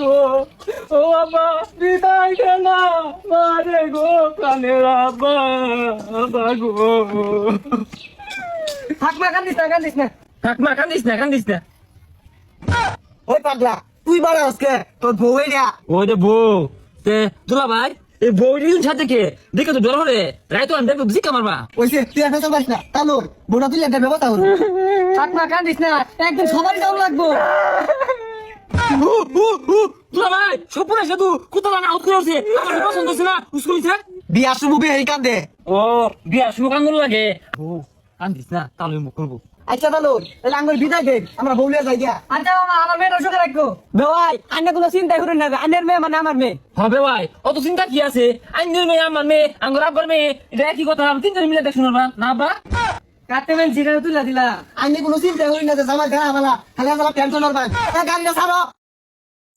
গো ও আব্বা বিদায় কেনা মারে গো প্রাণের আব্বা আব্বা গো। থাক মা কান্দিস না কান্দিস না। থাক মা কান্দিস না কান্দিস না। ওই পাগলা তুই বাড়া আজকে তোর বউ এটা ওই যে বউ তে দুলা ভাই এই বউ রিজন সাথে কে? দেখে তো ডর হরে রাই তো আমি দেখব বুঝি কামারবা ওইসে তুই একটা চলবাস না তালুর বোনা তুই একটা ব্যবস্থা হল থাক মা কান্দিস না একদম সবারই দাম লাগবো। দুলা ভাই সপুরে সাধু কোথাও না আউট করে উঠছে আমার পছন্দ হচ্ছে না? উস্কুলিছে বিয়া শুভ বিয়ে এই কান্দে। ও বিয়া শুভ কান্দন লাগে। ও কান্দিস না তাহলে মুখ করব আচ্ছা তালুর তাহলে আঙ্গুর বিদায় দে আমরা বউলিয়া যাই গিয়া। আচ্ছা মামা আমার মেয়েটা সুখে রাখব। ভাই আন্না কোনো চিন্তা করেন না আন্নের মেয়ে মানে আমার মেয়ে। হবে ভাই অত চিন্তা কি আছে? আইনের মেয়ে আমার মেয়ে আঙ্গুর আব্বার মেয়ে এটা একই কথা আমি তিনজন মিলে দেখ শুনবা না বা কাটতে মেন জিরা তুলা দিলা। আন্নি কোনো চিন্তা করি না যে আমার গা বালা খালি আমার টেনশন হল গাড়িটা ছাড়ো।